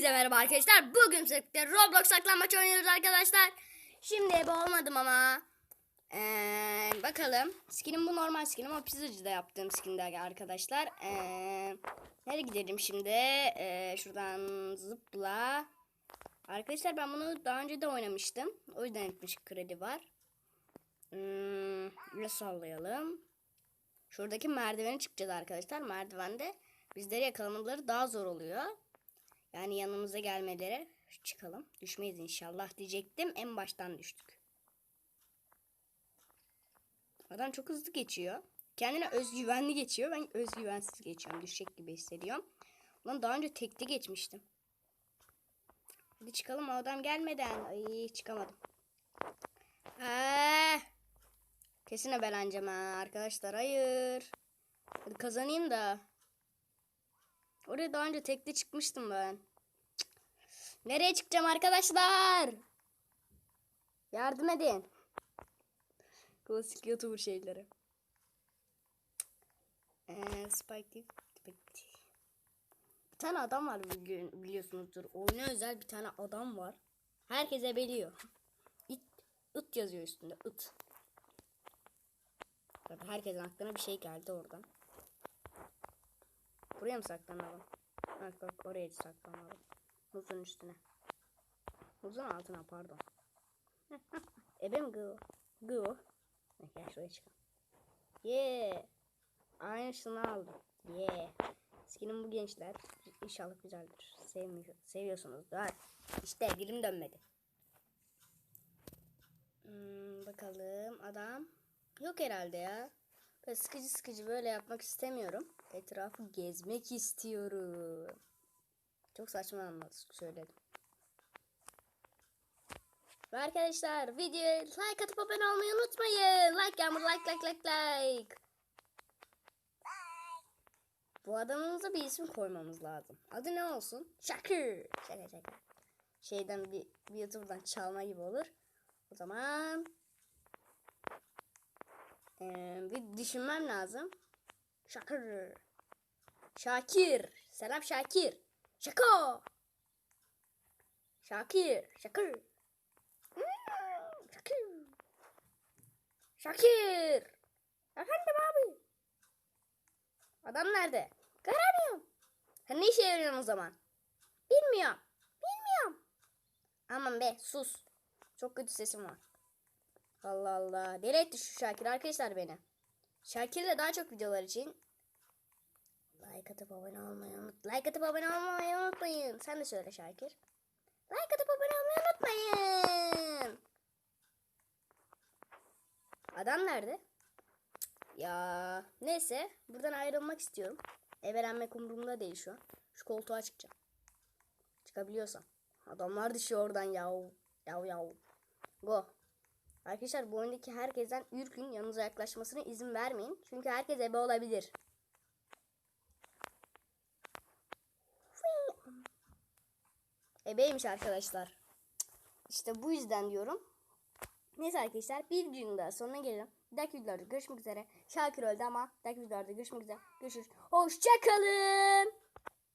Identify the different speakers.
Speaker 1: Hepinize merhaba arkadaşlar. Bugün sizlerle Roblox saklanmaç oynuyoruz arkadaşlar. Şimdi ebe olmadım ama. Ee, bakalım. Skinim bu normal skinim. O pizzacıda yaptığım skinde arkadaşlar. Ee, nereye gidelim şimdi? Ee, şuradan zıpla. Arkadaşlar ben bunu daha önce de oynamıştım. O yüzden etmiş kredi var. Hmm, sallayalım. Şuradaki merdivene çıkacağız arkadaşlar. Merdivende bizleri yakalamaları daha zor oluyor. Yani yanımıza gelmeleri çıkalım. Düşmeyiz inşallah diyecektim. En baştan düştük. Adam çok hızlı geçiyor. Kendine özgüvenli geçiyor. Ben özgüvensiz geçiyorum. Düşecek gibi hissediyorum. Ulan daha önce tekli geçmiştim. Hadi çıkalım adam gelmeden. Ay çıkamadım. Eee. Kesin ebeleneceğim ha arkadaşlar. Hayır. Hadi kazanayım da. Oraya daha önce tekli çıkmıştım ben. Nereye çıkacağım arkadaşlar? Yardım edin. Klasik YouTuber şeyleri. Ee, Spike Bir tane adam var bugün biliyorsunuzdur. Oyuna özel bir tane adam var. Herkese biliyor. İt, it yazıyor üstünde. It. Herkesin aklına bir şey geldi oradan. Buraya mı saklanalım? Bak bak oraya saklanalım. Muzun üstüne. Muzun altına pardon. Ebem gı. Gı. Gel şuraya çıkalım. Yeah. Aynısını aldım. Yeah. Skinim bu gençler. İnşallah güzeldir. Sevmiyor, seviyorsunuz. Var. İşte dilim dönmedi. Hmm, bakalım adam. Yok herhalde ya. Böyle sıkıcı sıkıcı böyle yapmak istemiyorum. Etrafı gezmek istiyorum. Çok saçma anladım söyledim. Ve arkadaşlar videoya like atıp abone olmayı unutmayın. Like yağmur like like like like. Bu adamımıza bir isim koymamız lazım. Adı ne olsun? Şakir. Şaka şaka. Şeyden bir, bir YouTube'dan çalma gibi olur. O zaman bir düşünmem lazım. Şakir. Şakir. Selam Şakir. Şako. Şakir. Şakir. Şakir. Şakir. Efendim abi. Adam nerede? Göremiyorum. Sen ne işe yarıyorsun o zaman? Bilmiyorum. Bilmiyorum. Aman be sus. Çok kötü sesim var. Allah Allah. Deli etti şu Şakir arkadaşlar beni. Şakir'le daha çok videolar için like atıp abone olmayı unut. Like atıp abone olmayı unutmayın. Sen de söyle Şakir. Like atıp abone olmayı unutmayın. Adam nerede? Ya neyse buradan ayrılmak istiyorum. Ebelenmek umurumda değil şu an. Şu koltuğa çıkacağım. Çıkabiliyorsam. Adamlar düşüyor oradan yav. Yav yav. Go. Arkadaşlar bu oyundaki herkesten ürkün yanınıza yaklaşmasına izin vermeyin. Çünkü herkes ebe olabilir. Ebeymiş arkadaşlar. İşte bu yüzden diyorum. Neyse arkadaşlar bir videonun daha sonuna gelelim. Bir videolarda görüşmek üzere. Şakir öldü ama bir videolarda görüşmek üzere. Görüşürüz. Hoşçakalın.